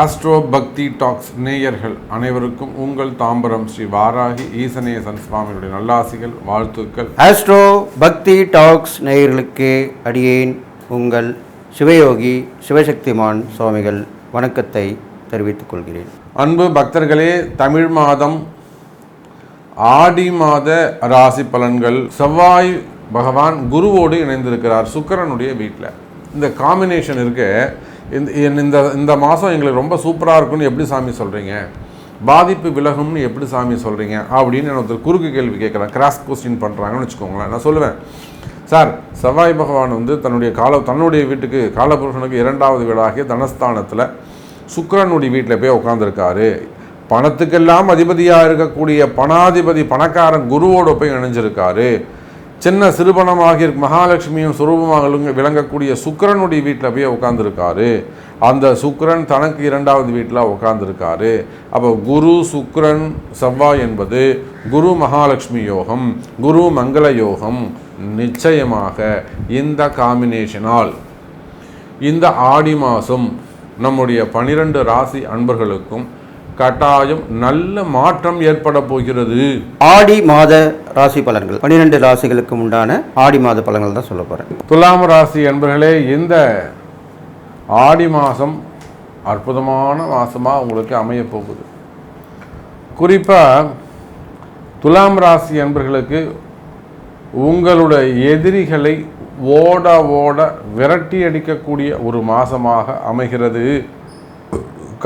Astro பக்தி tax நேயர்கள் அனைவருக்கும் உங்கள் தாம்பரம் ஸ்ரீ வாராகி ஈசனேசன் சுவாமியுடைய நல்லாசிகள் வாழ்த்துக்கள். ஆஸ்ட்ரோ பக்தி டாக்ஸ் நேயர்களுக்கு அடியேன் உங்கள் சிவயோகி சிவசக்திமான் சுவாமிகள் வணக்கத்தை தெரிவித்துக் கொள்கிறேன். அன்பு பக்தர்களே தமிழ் மாதம் ஆடி மாத ராசி பலன்கள் செவ்வாய் பகவான் குருவோடு இணைந்திருக்கிறார் சுக்கிரனுடைய வீட்டில். இந்த காம்பினேஷன் இருக்கு. இந்த இந்த இந்த மாதம் எங்களுக்கு ரொம்ப சூப்பராக இருக்கும்னு எப்படி சாமி சொல்கிறீங்க பாதிப்பு விலகும்னு எப்படி சாமி சொல்கிறீங்க அப்படின்னு நான் ஒருத்தர் குறுக்கு கேள்வி கேட்குறேன். கிராஸ் கொஸ்டின் பண்ணுறாங்கன்னு வச்சுக்கோங்களேன். நான் சொல்லுவேன். சார் செவ்வாய் பகவான் வந்து தன்னுடைய கால தன்னுடைய வீட்டுக்கு காலபுருஷனுக்கு இரண்டாவது வீடாகிய தனஸ்தானத்தில் சுக்கரனுடைய வீட்டில் போய் உட்காந்துருக்காரு பணத்துக்கெல்லாம் அதிபதியாக இருக்கக்கூடிய பணாதிபதி பணக்காரன் குருவோட போய் இணைஞ்சிருக்காரு. சின்ன சிறுபணமாக மகாலட்சுமியும் சுரூபமாக விளங்கக்கூடிய சுக்கரனுடைய வீட்டில் போய் உட்காந்துருக்காரு அந்த சுக்கரன் தனக்கு இரண்டாவது வீட்டில் உட்காந்துருக்காரு அப்போ குரு சுக்கரன் செவ்வாய் என்பது குரு மகாலட்சுமி யோகம் குரு மங்கள யோகம். நிச்சயமாக இந்த காம்பினேஷனால் இந்த ஆடி மாதம் நம்முடைய பனிரெண்டு ராசி அன்பர்களுக்கும் கட்டாயம் நல்ல மாற்றம் ஏற்பட போகிறது. ஆடி மாத ராசி பலன்கள். பன்னிரெண்டு ராசிகளுக்கு உண்டான ஆடி மாத பலன்கள் தான் சொல்ல போகிறேன் துலாம் ராசி அன்பர்களே இந்த ஆடி மாதம் அற்புதமான மாதமாக உங்களுக்கு அமைய போகுது. குறிப்பாக துலாம் ராசி அன்பர்களுக்கு உங்களுடைய எதிரிகளை ஓட ஓட விரட்டி அடிக்கக்கூடிய ஒரு மாதமாக அமைகிறது.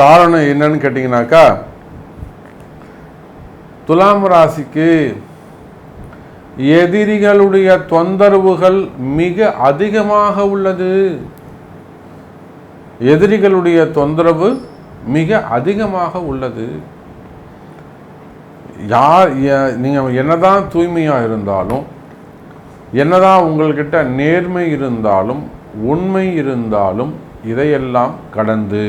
காரணம் என்னன்னு கேட்டிங்கனாக்கா துலாம் ராசிக்கு எதிரிகளுடைய தொந்தரவுகள் மிக அதிகமாக உள்ளது. எதிரிகளுடைய தொந்தரவு மிக அதிகமாக உள்ளது. யார் நீங்கள் என்னதான் தூய்மையாக இருந்தாலும் என்னதான் உங்கள்கிட்ட நேர்மை இருந்தாலும் உண்மை இருந்தாலும் இதையெல்லாம் கடந்து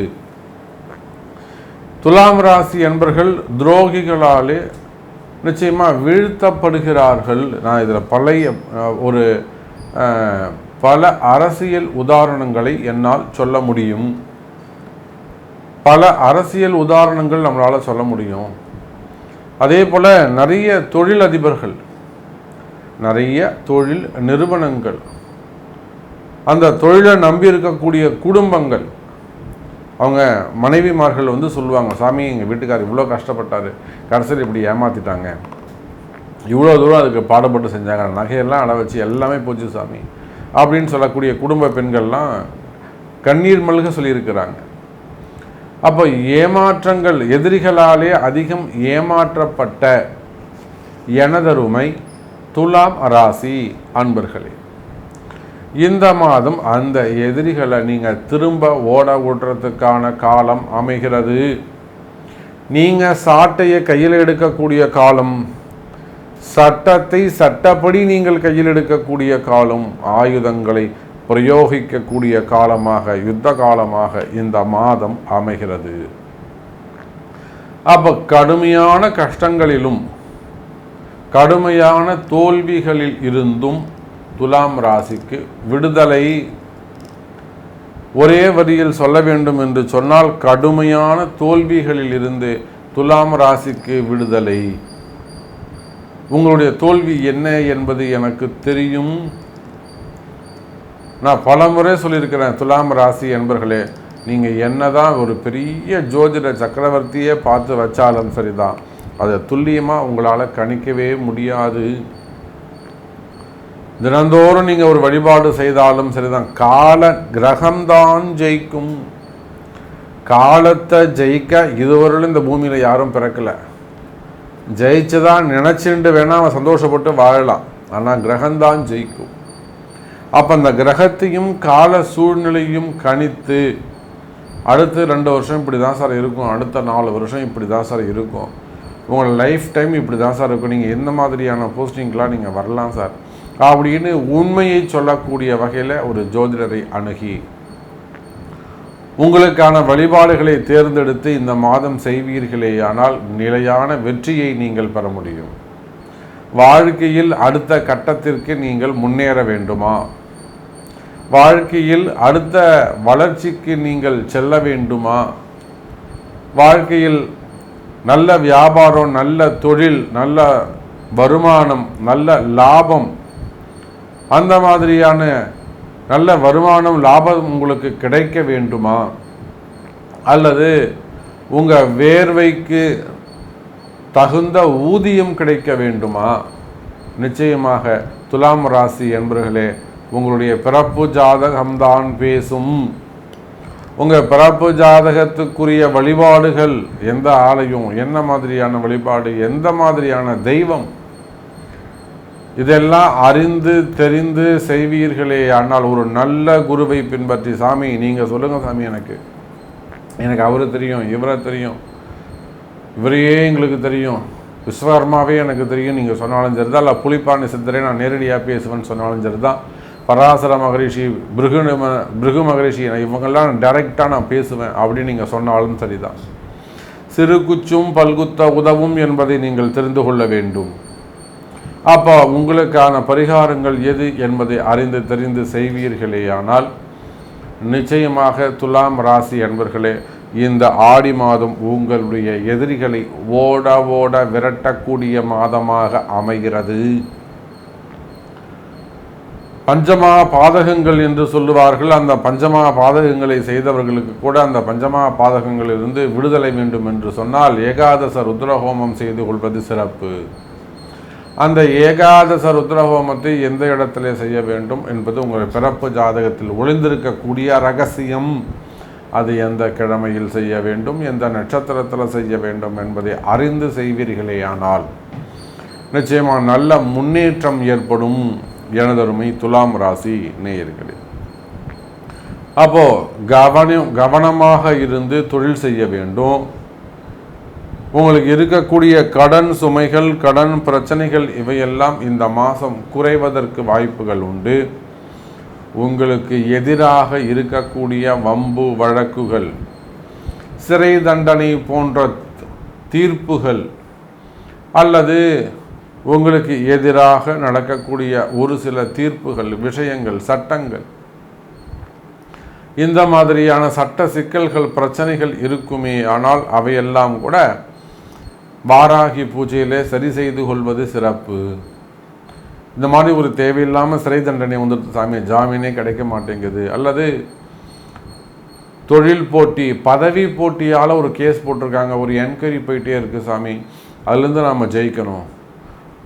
துலாம் ராசி என்பர்கள் துரோகிகளாலே நிச்சயமாக வீழ்த்தப்படுகிறார்கள். நான் இதில் பழைய ஒரு பல அரசியல் உதாரணங்களை என்னால் சொல்ல முடியும். பல அரசியல் உதாரணங்கள் நம்மளால் சொல்ல முடியும். அதே போல் நிறைய தொழிலதிபர்கள் நிறைய தொழில் நிறுவனங்கள் அந்த தொழிலை நம்பி இருக்கக்கூடிய குடும்பங்கள் அவங்க மனைவிமார்கள் வந்து சொல்லுவாங்க சாமி எங்கள் வீட்டுக்கார் இவ்வளோ கஷ்டப்பட்டார் கடைசியில் இப்படி ஏமாற்றிட்டாங்க இவ்வளோ தூரம் அதுக்கு பாடுபட்டு செஞ்சாங்க நகையெல்லாம் அட வச்சு எல்லாமே போச்சு சாமி. அப்படின்னு சொல்லக்கூடிய குடும்ப பெண்கள்லாம் கண்ணீர் மல்க சொல்லியிருக்கிறாங்க. அப்போ ஏமாற்றங்கள் எதிரிகளாலே அதிகம் ஏமாற்றப்பட்ட எனதருமை துலாம் ராசி அன்பர்களே இந்த மாதம் அந்த எதிரிகளை நீங்கள் திரும்ப ஓட விடுறதுக்கான காலம் அமைகிறது. நீங்கள் சாட்டையை கையில் எடுக்கக்கூடிய காலம் சட்டத்தை சட்டப்படி நீங்கள் கையில் எடுக்கக்கூடிய காலம் ஆயுதங்களை பிரயோகிக்கக்கூடிய காலமாக யுத்த காலமாக இந்த மாதம் அமைகிறது. அப்போ கடுமையான கஷ்டங்களிலும் கடுமையான தோல்விகளில் இருந்தும் துலாம் ராசிக்கு விடுதலை. ஒரே வரியில் சொல்ல வேண்டும் என்று சொன்னால் கடுமையான தோல்விகளில் இருந்து துலாம் ராசிக்கு விடுதலை. உங்களுடைய தோல்வி என்ன என்பது எனக்கு தெரியும். நான் பல முறை சொல்லியிருக்கிறேன் துலாம் ராசி என்பர்களே நீங்கள் என்னதான் ஒரு பெரிய ஜோதிட சக்கரவர்த்தியே பார்த்து வச்சாலும் சரிதான். அதை துல்லியமாக உங்களால் கணிக்கவே முடியாது. தினந்தோறும் நீங்கள் ஒரு வழிபாடு செய்தாலும் சரிதான். கால கிரகம்தான் ஜெயிக்கும். காலத்தை ஜெயிக்க இதுவரையிலும் இந்த பூமியில் யாரும் பிறக்கல. ஜெயிச்சதான் நினச்சிண்டு வேணா அவன் சந்தோஷப்பட்டு வாழலாம். ஆனால் கிரகம்தான் ஜெயிக்கும். அப்போ அந்த கிரகத்தையும் கால சூழ்நிலையும் கணித்து அடுத்து ரெண்டு வருஷம் இப்படி தான் சார் இருக்கும். அடுத்த நாலு வருஷம் இப்படி தான் சார் இருக்கும். உங்கள் லைஃப் டைம் இப்படி தான் சார் இருக்கும். நீங்கள் எந்த மாதிரியான போஸ்டிங்கெலாம் நீங்கள் வரலாம் சார். அப்படின்னு உண்மையை சொல்லக்கூடிய வகையில் ஒரு ஜோதிடரை அணுகி உங்களுக்கான வழிபாடுகளை தேர்ந்தெடுத்து இந்த மாதம் செய்வீர்களேயானால் நிலையான வெற்றியை நீங்கள் பெற முடியும். வாழ்க்கையில் அடுத்த கட்டத்திற்கு நீங்கள் முன்னேற வேண்டுமா? வாழ்க்கையில் அடுத்த வளர்ச்சிக்கு நீங்கள் செல்ல வேண்டுமா? வாழ்க்கையில் நல்ல வியாபாரம் நல்ல தொழில் நல்ல வருமானம் நல்ல லாபம் அந்த மாதிரியான நல்ல வருமானம் லாபம் உங்களுக்கு கிடைக்க வேண்டுமா? அல்லது உங்கள் வேர்வைக்கு தகுந்த ஊதியம் கிடைக்க வேண்டுமா? நிச்சயமாக துலாம் ராசி என்பர்களே உங்களுடைய பிறப்பு ஜாதகம்தான் பேசும். உங்கள் பிறப்பு ஜாதகத்துக்குரிய வழிபாடுகள் எந்த ஆலயம் என்ன மாதிரியான வழிபாடு எந்த மாதிரியான தெய்வம் இதெல்லாம் அறிந்து தெரிந்து செய்வீர்களே. ஆனால் ஒரு நல்ல குருவை பின்பற்றி சாமி நீங்கள் சொல்லுங்கள் சாமி எனக்கு. எனக்கு அவரு தெரியும் இவரை தெரியும். இவரையே எங்களுக்கு தெரியும். விஸ்வகர்மாவே எனக்கு தெரியும். நீங்கள் சொன்னாலும் சரிதான். இல்லை புளிப்பானி சித்தரை நான் நேரடியாக பேசுவேன்னு சொன்னாலும் சரிதான். பராசர மகரிஷி பிருகு பிருகு மகரிஷி இவங்கெல்லாம் டைரெக்டாக நான் பேசுவேன் அப்படின்னு நீங்கள் சொன்னாலும் சரிதான். சிறுகுச்சும் பல்குத்த உதவும் என்பதை நீங்கள் தெரிந்து கொள்ள வேண்டும். அப்போ உங்களுக்கான பரிகாரங்கள் எது என்பதை அறிந்து தெரிந்து செய்வீர்களேயானால் நிச்சயமாக துலாம் ராசி என்பர்களே இந்த ஆடி மாதம் உங்களுடைய எதிரிகளை ஓட ஓட விரட்டக்கூடிய மாதமாக அமைகிறது. பஞ்சமா பாதகங்கள் என்று சொல்லுவார்கள். அந்த பஞ்சமா பாதகங்களை செய்தவர்களுக்கு கூட அந்த பஞ்சமா பாதகங்களிலிருந்து விடுதலை வேண்டும் என்று சொன்னால் ஏகாதச ருத்ரஹோமம் செய்து கொள்வது சிறப்பு. அந்த ஏகாதச ருத்ரஹோமத்தை எந்த இடத்திலே செய்ய வேண்டும் என்பது உங்கள் பிறப்பு ஜாதகத்தில் ஒளிந்திருக்கக்கூடிய ரகசியம். அது எந்த கிழமையில் செய்ய வேண்டும் எந்த நட்சத்திரத்தில் செய்ய வேண்டும் என்பதை அறிந்து செய்வீர்களேயானால் நிச்சயமாக நல்ல முன்னேற்றம் ஏற்படும் எனதருமை துலாம் ராசி நேயர்களே. அப்போது கவனம் கவனமாக இருந்து தொழில் செய்ய வேண்டும். உங்களுக்கு இருக்கக்கூடிய கடன் சுமைகள் கடன் பிரச்சனைகள் இவையெல்லாம் இந்த மாதம் குறைவதற்கு வாய்ப்புகள் உண்டு. உங்களுக்கு எதிராக இருக்கக்கூடிய வம்பு வழக்குகள் சிறை தண்டனை போன்ற தீர்ப்புகள் அல்லது உங்களுக்கு எதிராக நடக்கக்கூடிய ஒரு சில தீர்ப்புகள் விஷயங்கள் சட்டங்கள் இந்த மாதிரியான சட்ட சிக்கல்கள் பிரச்சனைகள் இருக்குமே ஆனால் அவையெல்லாம் கூட வாராகி பூஜையிலே சரி செய்து கொள்வது சிறப்பு. இந்த மாதிரி ஒரு தேவையில்லாமல் சிறை தண்டனை வந்துடுது சாமி. ஜாமீனே கிடைக்க மாட்டேங்குது. அல்லது தொழில் போட்டி பதவி போட்டியால் ஒரு கேஸ் போட்டிருக்காங்க. ஒரு என்கொயரி போயிட்டே இருக்குது சாமி. அதுலேருந்து நாம் ஜெயிக்கணும்.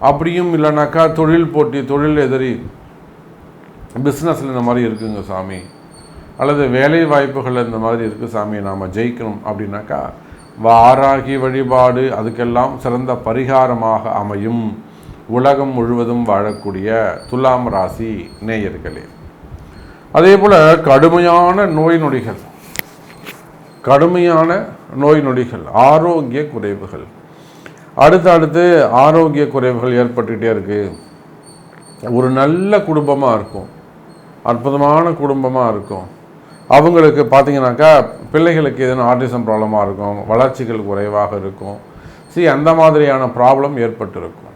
அப்படியும் இல்லைனாக்கா தொழில் போட்டி தொழில் எதிரி பிஸ்னஸில் இந்த மாதிரி இருக்குங்க சாமி. அல்லது வேலை வாய்ப்புகள் இந்த மாதிரி இருக்குது சாமி. நாம் ஜெயிக்கணும் அப்படின்னாக்கா வாராகி வழிபாடு அதுக்கெல்லாம் சிறந்த பரிகாரமாக அமையும். உலகம் முழுவதும் வாழக்கூடிய துலாம் ராசி நேயர்களே. அதே போல் கடுமையான நோய் நொடிகள். கடுமையான நோய் நொடிகள் ஆரோக்கிய குறைவுகள். அடுத்து அடுத்து ஆரோக்கிய குறைவுகள் ஏற்பட்டுக்கிட்டே இருக்குது ஒரு நல்ல குடும்பமாக இருக்கும். அற்புதமான குடும்பமாக இருக்கும். அவங்களுக்கு பார்த்தீங்கன்னாக்கா பிள்ளைகளுக்கு எதுனா ஆர்டிசம் ப்ராப்ளமாக இருக்கும் வளர்ச்சிகள் குறைவாக இருக்கும். சி அந்த மாதிரியான ப்ராப்ளம் ஏற்பட்டிருக்கும்.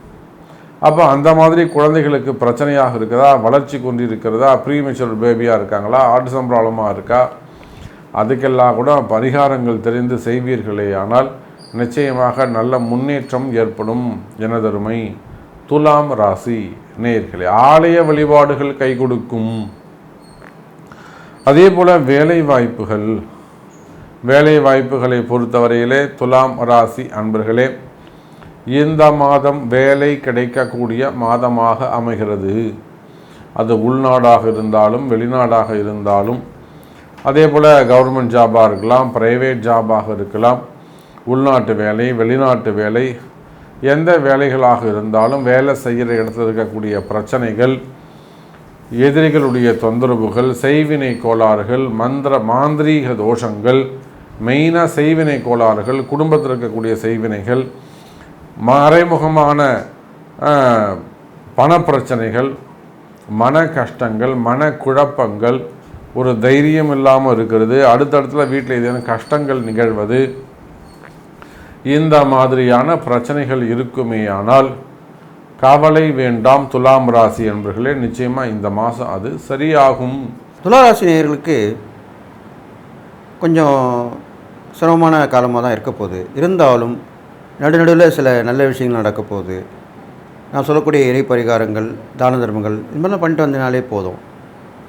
அப்போ அந்த மாதிரி குழந்தைகளுக்கு பிரச்சனையாக இருக்குதா? வளர்ச்சி குன்றி இருக்கிறதா? ப்ரீமெச்சூர் பேபியாக இருக்காங்களா? ஆர்டிசம் ப்ராப்ளமாக இருக்கா? அதுக்கெல்லாம் கூட பரிகாரங்கள் தெரிந்து செய்வீர்களே. ஆனால் நிச்சயமாக நல்ல முன்னேற்றம் ஏற்படும் எனதருமை துலாம் ராசி நேர்களே. ஆலய வழிபாடுகள் கை கொடுக்கும். அதே போல் வேலை வாய்ப்புகள் வேலை வாய்ப்புகளை பொறுத்தவரையிலே துலாம் ராசி அன்பர்களே இந்த மாதம் வேலை கிடைக்கக்கூடிய மாதமாக அமைகிறது. அது உள்நாடாக இருந்தாலும் வெளிநாடாக இருந்தாலும் அதே போல் கவர்மெண்ட் ஜாபாக இருக்கலாம் ப்ரைவேட் ஜாபாக இருக்கலாம் உள்நாட்டு வேலை வெளிநாட்டு வேலை எந்த வேலைகளாக இருந்தாலும் வேலை செய்கிற இடத்துல இருக்கக்கூடிய பிரச்சனைகள் எதிரிகளுடைய தொந்தரவுகள் செய்வினை கோளாறுகள் மந்திர மாந்திரீக தோஷங்கள் மெயினாக செய்வினை கோளாறுகள் குடும்பத்தில் இருக்கக்கூடிய செய்வினைகள் மறைமுகமான பணப்பிரச்சனைகள் மன கஷ்டங்கள் மன குழப்பங்கள் ஒரு தைரியம் இல்லாமல் இருக்கிறது அடுத்தடுத்துல வீட்டில் ஏதேனும் கஷ்டங்கள் நிகழ்வது இந்த மாதிரியான பிரச்சனைகள் இருக்குமேயானால் கவலை வேண்டாம் துலாம் ராசி என்பர்களே நிச்சயமாக இந்த மாதம் அது சரியாகும். துளாராசி நேயர்களுக்கு கொஞ்சம் சிரமமான காலமாக தான் இருக்க போகுது. இருந்தாலும் நடுநடுவில் சில நல்ல விஷயங்கள் நடக்க போகுது. நான் சொல்லக்கூடிய இறை பரிகாரங்கள் தான தர்மங்கள் இது மாதிரிலாம் பண்ணிட்டு வந்தனாலே போதும்.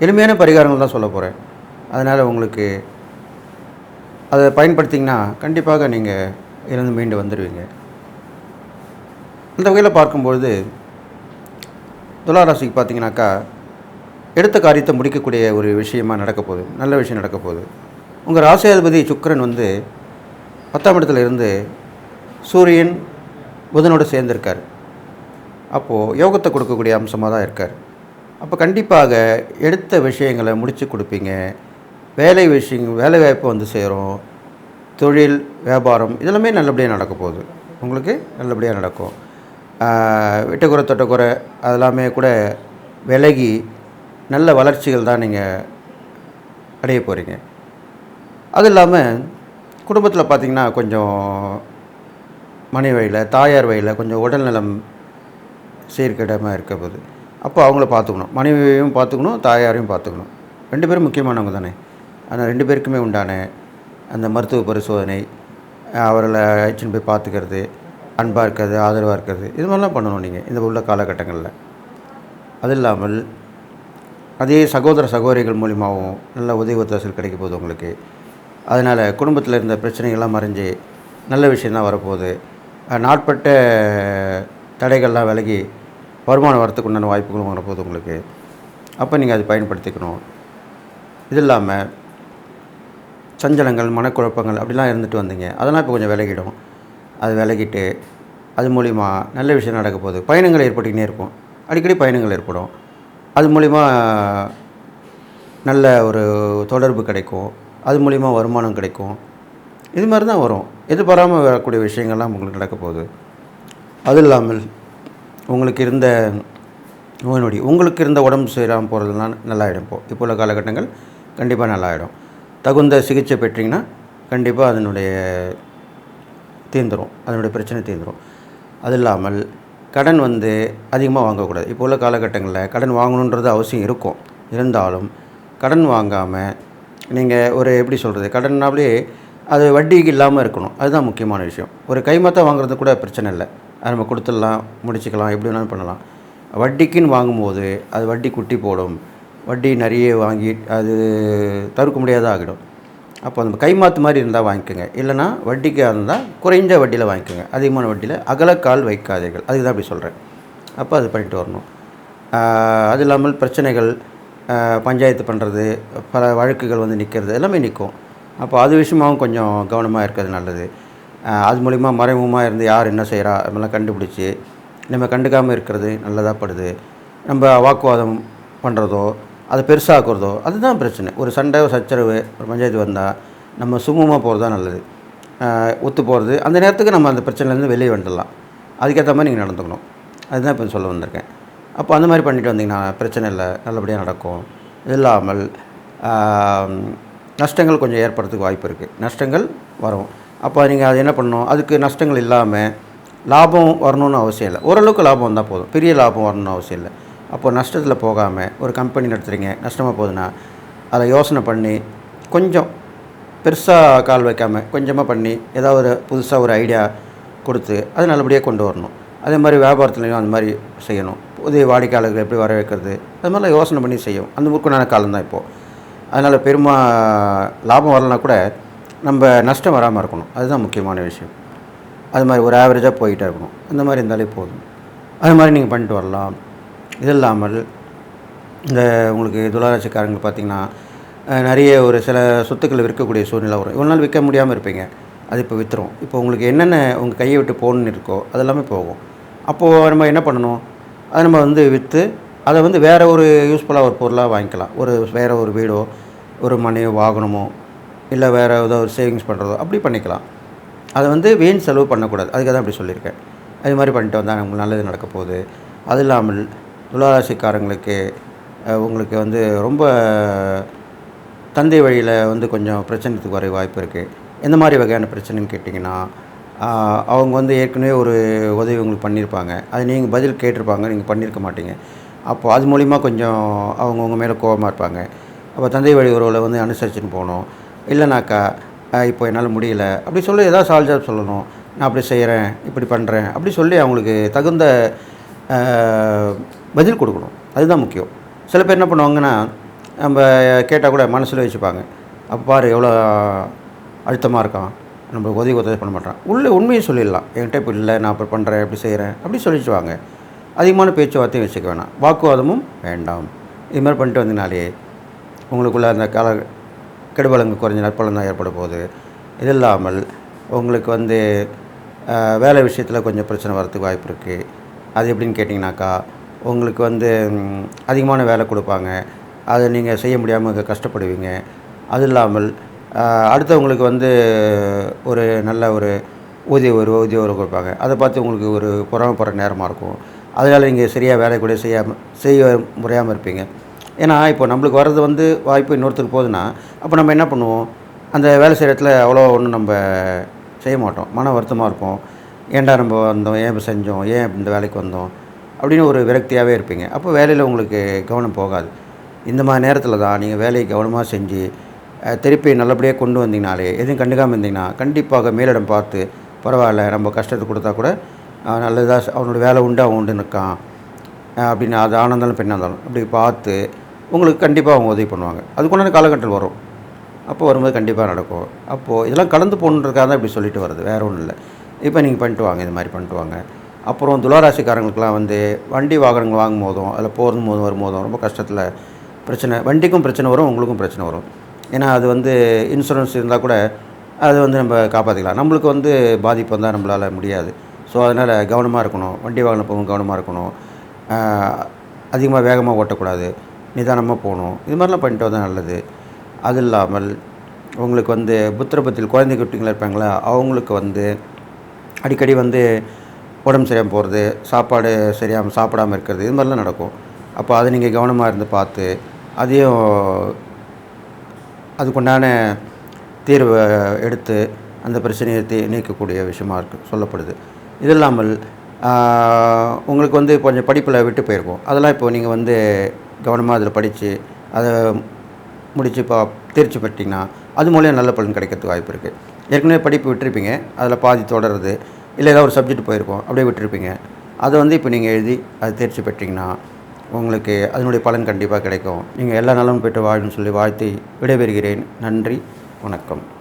எளிமையான பரிகாரங்கள் தான் சொல்ல போகிறேன் அதனால் உங்களுக்கு அதை பயன்படுத்திங்கன்னா கண்டிப்பாக நீங்கள் இருந்து மீண்டு வந்துடுவீங்க அந்த வகையில் பார்க்கும்பொழுது துளாராசிக்கு பார்த்தீங்கன்னாக்கா எடுத்த காரியத்தை முடிக்கக்கூடிய ஒரு விஷயமா நடக்க போகுது நல்ல விஷயம் நடக்க போகுது உங்கள் ராசியாதிபதி சுக்கரன் வந்து பத்தாம் இடத்துல இருந்து சூரியன் புதனோடு சேர்ந்திருக்கார். அப்போது யோகத்தை கொடுக்கக்கூடிய அம்சமாக தான் இருக்கார். அப்போ கண்டிப்பாக எடுத்த விஷயங்களை முடித்து கொடுப்பீங்க. வேலை விஷயங்கள் வேலை வாய்ப்பு வந்து சேரும். தொழில் வியாபாரம் இதெல்லாமே நல்லபடியாக நடக்க போகுது உங்களுக்கு நல்லபடியாக நடக்கும். விட்டக்குறை தொட்டக்குறை அதெல்லாமே கூட விலகி நல்ல வளர்ச்சிகள் தான் நீங்கள் அடைய போகிறீங்க அது இல்லாமல் குடும்பத்தில் பார்த்திங்கன்னா கொஞ்சம் மனைவி வழியில் தாயார் வழியில் கொஞ்சம் உடல்நலம் சீர்கிடமாக இருக்க போது அப்போ அவங்கள பார்த்துக்கணும் மனைவியையும் பார்த்துக்கணும் தாயாரையும் பார்த்துக்கணும் ரெண்டு பேரும் முக்கியமானவங்க தானே. ஆனால் ரெண்டு பேருக்குமே உண்டான அந்த மருத்துவ பரிசோதனை அவர்களை அழைச்சின்னு போய் பார்த்துக்கிறது அன்பாக இருக்கிறது ஆதரவாக இருக்கிறது. இது மாதிரிலாம் பண்ணணும் நீங்கள் இந்த உள்ள காலகட்டங்களில். அது இல்லாமல் அதே சகோதர சகோதரிகள் மூலிமாவும் நல்ல உதவி ஒத்தாசல் கிடைக்க போகுது உங்களுக்கு. அதனால் குடும்பத்தில் இருந்த பிரச்சனைகள்லாம் மறைஞ்சு நல்ல விஷயந்தான் வரப்போகுது. நாட்பட்ட தடைகள்லாம் விலகி வருமானம் வரத்துக்கு உண்டான வாய்ப்புகளும் வரப்போகுது உங்களுக்கு. அப்போ நீங்கள் அதை பயன்படுத்திக்கணும். இது இல்லாமல் சஞ்சலங்கள் மனக்குழப்பங்கள் அப்படிலாம் இருந்துட்டு வந்தீங்க. அதெல்லாம் இப்போ கொஞ்சம் விலகிடும். அது விலகிட்டு அது மூலிமா நல்ல விஷயம் நடக்க போகுது. பயணங்கள் ஏற்பட்டுக்கினே இருக்கும். அடிக்கடி பயணங்கள் ஏற்படும். அது மூலிமா நல்ல ஒரு தொடர்பு கிடைக்கும். அது மூலிமா வருமானம் கிடைக்கும். இது மாதிரி தான் வரும். எதிர்பாராமல் வரக்கூடிய விஷயங்கள்லாம் உங்களுக்கு நடக்க போகுது. அது இல்லாமல் உங்களுக்கு இருந்த நோய் நொடி உங்களுக்கு இருந்த உடம்பு சரியாமல் போகிறதுலாம் நல்லாயிடும் இப்போ. இப்போ உள்ள காலகட்டங்கள் கண்டிப்பாக நல்லாயிடும். தகுந்த சிகிச்சை பெற்றீங்கன்னா கண்டிப்பாக அதனுடைய தீர்ந்துடும் அதனுடைய பிரச்சனை தீர்ந்துடும் அது இல்லாமல் கடன் வந்து அதிகமாக வாங்கக்கூடாது. இப்போ உள்ள காலகட்டங்களில் கடன் வாங்கணுன்றது அவசியம் இருக்கும். இருந்தாலும் கடன் வாங்காமல் நீங்கள் ஒரு எப்படி சொல்கிறது கடன்னாலே அது வட்டிக்கு இல்லாமல் இருக்கணும். அதுதான் முக்கியமான விஷயம். ஒரு கைமாத்தா வாங்குறது கூட பிரச்சனை இல்லை. அது நம்ம கொடுத்துடலாம் முடிச்சுக்கலாம் எப்படி வேணாலும் பண்ணலாம். வட்டிக்குன்னு வாங்கும்போது அது வட்டி குட்டி போடும். வட்டி நிறைய வாங்கி அது தவிர்க்க முடியாத ஆகிடும். அப்போ அந்த கைமாத்து மாதிரி இருந்தால் வாங்கிக்கோங்க. இல்லைனா வட்டிக்காக இருந்தால் குறைஞ்ச வட்டியில் வாங்கிக்கோங்க. அதிகமான வட்டியில் அகலக்கால் வைக்காதீர்கள். அதுக்கு தான் அப்படி சொல்கிறேன் அப்போ அது பண்ணிட்டு வரணும். அது இல்லாமல் பிரச்சனைகள் பஞ்சாயத்து பண்ணுறது பல வழக்குகள் வந்து நிற்கிறது எல்லாமே நிற்கும் அப்போ அது விஷயமாவும் கொஞ்சம் கவனமாக இருக்கிறது நல்லது. அது மூலிமா மறைமுகமாக இருந்து யார் என்ன செய்கிறா அதெல்லாம் கண்டுபிடிச்சி நம்ம கண்டுக்காமல் இருக்கிறது நல்லதாக படுது. நம்ம வாக்குவாதம் பண்ணுறதோ அதை பெருசாக்குறதோ அதுதான் பிரச்சனை. ஒரு சண்டை சச்சரவு ஒரு பஞ்சாயத்து வந்தால் நம்ம சுமூகமாக போகிறது தான் நல்லது ஒத்து போகிறது அந்த நேரத்துக்கு நம்ம அந்த பிரச்சனைலேருந்து வெளியே வந்துடலாம். அதுக்கேற்ற மாதிரி நீங்கள் நடந்துக்கணும். அதுதான் இப்போ சொல்ல வந்திருக்கேன். அப்போ அந்த மாதிரி பண்ணிட்டு வந்தீங்கன்னா பிரச்சனை இல்லை. நல்லபடியாக நடக்கும். இது இல்லாமல் நஷ்டங்கள் கொஞ்சம் ஏற்படுறதுக்கு வாய்ப்பு இருக்குது நஷ்டங்கள் வரும். அப்போ நீங்கள் அது என்ன பண்ணணும்? அதுக்கு நஷ்டங்கள் இல்லாமல் லாபம் வரணும்னு அவசியம் இல்லை. ஓரளவுக்கு லாபம் வந்தால் போதும். பெரிய லாபம் வரணும்னு அவசியம் இல்லை. அப்போ நஷ்டத்தில் போகாமல் ஒரு கம்பெனி நடத்துகிறீங்க நஷ்டமாக போகுதுன்னா அதை யோசனை பண்ணி கொஞ்சம் பெருசாக கால் வைக்காமல் கொஞ்சமாக பண்ணி ஏதாவது ஒரு புதுசாக ஒரு ஐடியா கொடுத்து அதை நல்லபடியாக கொண்டு வரணும். அதே மாதிரி வியாபாரத்துலையும் அந்த மாதிரி செய்யணும். புதிய வாடிக்கையாளர்கள் எப்படி வர வைக்கிறது அது மாதிரிலாம் யோசனை பண்ணி செய்யும் அந்த முற்கொண்டான காலம் தான் இப்போது அதனால் பெருமா லாபம் வரலனா கூட நம்ம நஷ்டம் வராமல் இருக்கணும். அதுதான் முக்கியமான விஷயம். அது மாதிரி ஒரு ஆவரேஜாக போயிட்டே இருக்கணும். அந்த மாதிரி இருந்தாலே போதும். அது மாதிரி நீங்கள் பண்ணிட்டு வரலாம். இது இல்லாமல் இந்த உங்களுக்கு துளாராட்சிக்காரங்க பார்த்தீங்கன்னா நிறைய ஒரு சில சொத்துக்களை விற்கக்கூடிய சூழ்நிலை வரும். இவ்வளோ நாள் விற்க முடியாமல் இருப்பீங்க. அது இப்போ விற்றுரும் இப்போ உங்களுக்கு என்னென்ன உங்கள் கையை விட்டு போகணுன்னு இருக்கோ அதெல்லாமே போகும். அப்போது நம்ம என்ன பண்ணணும்? அதை நம்ம வந்து விற்று அதை வந்து வேறு ஒரு யூஸ்ஃபுல்லாக ஒரு பொருளாக வாங்கிக்கலாம். ஒரு வேறு ஒரு வீடோ ஒரு மனையோ வாகனமோ இல்லை வேறு ஏதோ ஒரு சேவிங்ஸ் பண்ணுறதோ அப்படி பண்ணிக்கலாம். அதை வந்து வீண் செலவு பண்ணக்கூடாது. அதுக்காக தான் அப்படி சொல்லியிருக்கேன். அது மாதிரி பண்ணிட்டு வந்தால் நமக்கு நல்லது நடக்க போகுது. அது இல்லாமல் துளாராசிக்காரங்களுக்கு உங்களுக்கு வந்து ரொம்ப தந்தை வழியில் வந்து கொஞ்சம் பிரச்சனைக்கு வர வாய்ப்பு இருக்குது எந்த மாதிரி வகையான பிரச்சனைன்னு கேட்டிங்கன்னா அவங்க வந்து ஏற்கனவே ஒரு உதவி உங்களுக்கு பண்ணியிருப்பாங்க. அது நீங்கள் பதில் கேட்டிருப்பாங்க. நீங்கள் பண்ணியிருக்க மாட்டீங்க. அப்போது அது மூலிமா கொஞ்சம் அவங்க உங்கள் மேலே கோபமாக இருப்பாங்க. அப்போ தந்தை வழி உறவில் வந்து அனுசரிச்சுன்னு போகணும். இல்லைனாக்கா இப்போ என்னால் முடியல. அப்படி சொல்லி ஏதாவது சால்ஜாக சொல்லணும். நான் அப்படி செய்கிறேன் இப்படி பண்ணுறேன் அப்படி சொல்லி அவங்களுக்கு தகுந்த பதில் கொடுக்கணும். அதுதான் முக்கியம். சில பேர் என்ன பண்ணுவாங்கன்னா நம்ம கேட்டால் கூட மனசில் வச்சுப்பாங்க. அப்போ பாரு எவ்வளோ அழுத்தமாக இருக்கான். நம்மளுக்கு உதவி உதவி பண்ண மாட்டான். உள்ளே உண்மையை சொல்லிடலாம். என்கிட்ட இப்போ இல்லை நான் அப்படி பண்ணுறேன் இப்படி செய்கிறேன் அப்படி சொல்லிச்சுவாங்க அதிகமான பேச்சுவார்த்தையும் வச்சுக்க வேணாம். வாக்குவாதமும் வேண்டாம். இது மாதிரி பண்ணிட்டு வந்தீங்கனாலே உங்களுக்குள்ள அந்த கால கெடுபலங்கு குறைஞ்ச நற்பலம் தான் ஏற்பட போகுது. இது இல்லாமல் உங்களுக்கு வந்து வேலை விஷயத்தில் கொஞ்சம் பிரச்சனை வரதுக்கு வாய்ப்பு இருக்குது அது எப்படின்னு கேட்டிங்கனாக்கா உங்களுக்கு வந்து அதிகமான வேலை கொடுப்பாங்க. அதை நீங்கள் செய்ய முடியாமல் கஷ்டப்படுவீங்க. அது இல்லாமல் அடுத்தவங்களுக்கு வந்து ஒரு நல்ல ஒரு ஊதிய ஒரு ஊதிய ஒரு கொடுப்பாங்க. அதை பார்த்து உங்களுக்கு ஒரு புறமைப்படுற நேரமாக இருக்கும். அதனால் நீங்கள் சரியாக வேலை கூட செய்யாமல் செய்ய முறையாமல் இருப்பீங்க. ஏன்னா இப்போ நம்மளுக்கு வர்றது வந்து வாய்ப்பு இன்னொருத்தருக்கு போகுதுன்னா அப்போ நம்ம என்ன பண்ணுவோம்? அந்த வேலை செய்கிற இடத்துல அவ்வளோ ஒன்றும் நம்ம செய்ய மாட்டோம். மன வருத்தமாக இருப்போம். ஏன்டா நம்ம வந்தோம்? ஏன் செஞ்சோம்? ஏன் இந்த வேலைக்கு வந்தோம்? அப்படின்னு ஒரு விரக்தியாகவே இருப்பீங்க. அப்போ வேலையில் உங்களுக்கு கவனம் போகாது. இந்த மாதிரி நேரத்தில் தான் நீங்கள் வேலையை கவனமாக செஞ்சு திருப்பி நல்லபடியாக கொண்டு வந்தீங்கனாலே எதுவும் கண்டுக்காமல் இருந்தீங்கன்னா கண்டிப்பாக மேலிடம் பார்த்து பரவாயில்ல நம்ம கஷ்டத்தை கொடுத்தா கூட நல்லதாக அவனோட வேலை உண்டு அவன் உண்டு நிற்கான் அப்படின்னு அது ஆனந்தாலும் இருந்தாலும் பெண்ணாக இருந்தாலும் அப்படி பார்த்து உங்களுக்கு கண்டிப்பாக அவங்க உதவி பண்ணுவாங்க. அதுக்குண்டான காலகட்டம் வரும். அப்போ வரும்போது கண்டிப்பாக நடக்கும். அப்போது இதெல்லாம் கலந்து போகணுன்றதுக்காக தான் இப்படி சொல்லிட்டு வருது வேறு ஒன்றும் இல்லை. இப்போ நீங்கள் பண்ணிட்டு வாங்க இது மாதிரி பண்ணிட்டு வாங்க. அப்புறம் துளாராசிக்காரங்களுக்கெலாம் வந்து வண்டி வாகனங்கள் வாங்கும் போதும் அதில் போகும் போதும் வரும்போதும் ரொம்ப கஷ்டத்தில் பிரச்சனை வண்டிக்கும் பிரச்சனை வரும் உங்களுக்கும் பிரச்சனை வரும். ஏன்னா அது வந்து இன்சூரன்ஸ் இருந்தால் கூட அது வந்து நம்ம காப்பாற்றிக்கலாம் நம்மளுக்கு வந்து பாதிப்பு வந்தால் நம்மளால் முடியாது. ஸோ அதனால் கவனமாக இருக்கணும். வண்டி வாகனம் போகும் கவனமாக இருக்கணும். அதிகமாக வேகமாக ஓட்டக்கூடாது. நிதானமாக போகணும். இது மாதிரிலாம் பண்ணிட்டு வந்தால் நல்லது. அது இல்லாமல் உங்களுக்கு வந்து புத்திரபத்தில் குழந்தை குட்டிங்களா இருப்பாங்களா அவங்களுக்கு வந்து அடிக்கடி வந்து உடம்பு சரியாமல் போகிறது சாப்பாடு சரியாமல் சாப்பிடாமல் இருக்கிறது இது மாதிரிலாம் நடக்கும். அப்போ அதை நீங்கள் கவனமாக இருந்து பார்த்து அதையும் அதுக்குண்டான தீர்வை எடுத்து அந்த பிரச்சனையை தீ நீக்கக்கூடிய விஷயமா இருக்கு சொல்லப்படுது. இது இல்லாமல் உங்களுக்கு வந்து கொஞ்சம் படிப்பில் விட்டு போயிருக்கும். அதெல்லாம் இப்போ நீங்கள் வந்து கவனமாக அதில் படித்து அதை முடித்து இப்போ தேர்ச்சி பெற்றிங்கன்னா அது மூலியம் நல்ல பலன் கிடைக்கிறதுக்கு வாய்ப்பு இருக்குது ஏற்கனவே படிப்பு விட்டுருப்பீங்க அதில் பாதி தொடருது. இல்லை ஏதாவது ஒரு சப்ஜெக்ட் போயிருக்கோம் அப்படியே விட்டுருப்பீங்க. அதை வந்து இப்போ நீங்கள் எழுதி அது தேர்ச்சி பெற்றிங்கன்னா உங்களுக்கு அதனுடைய பலன் கண்டிப்பாக கிடைக்கும். நீங்கள் எல்லா நலமும் பெற்று வாழணும்னு சொல்லி வாழ்த்தி விடைபெறுகிறேன். நன்றி வணக்கம்.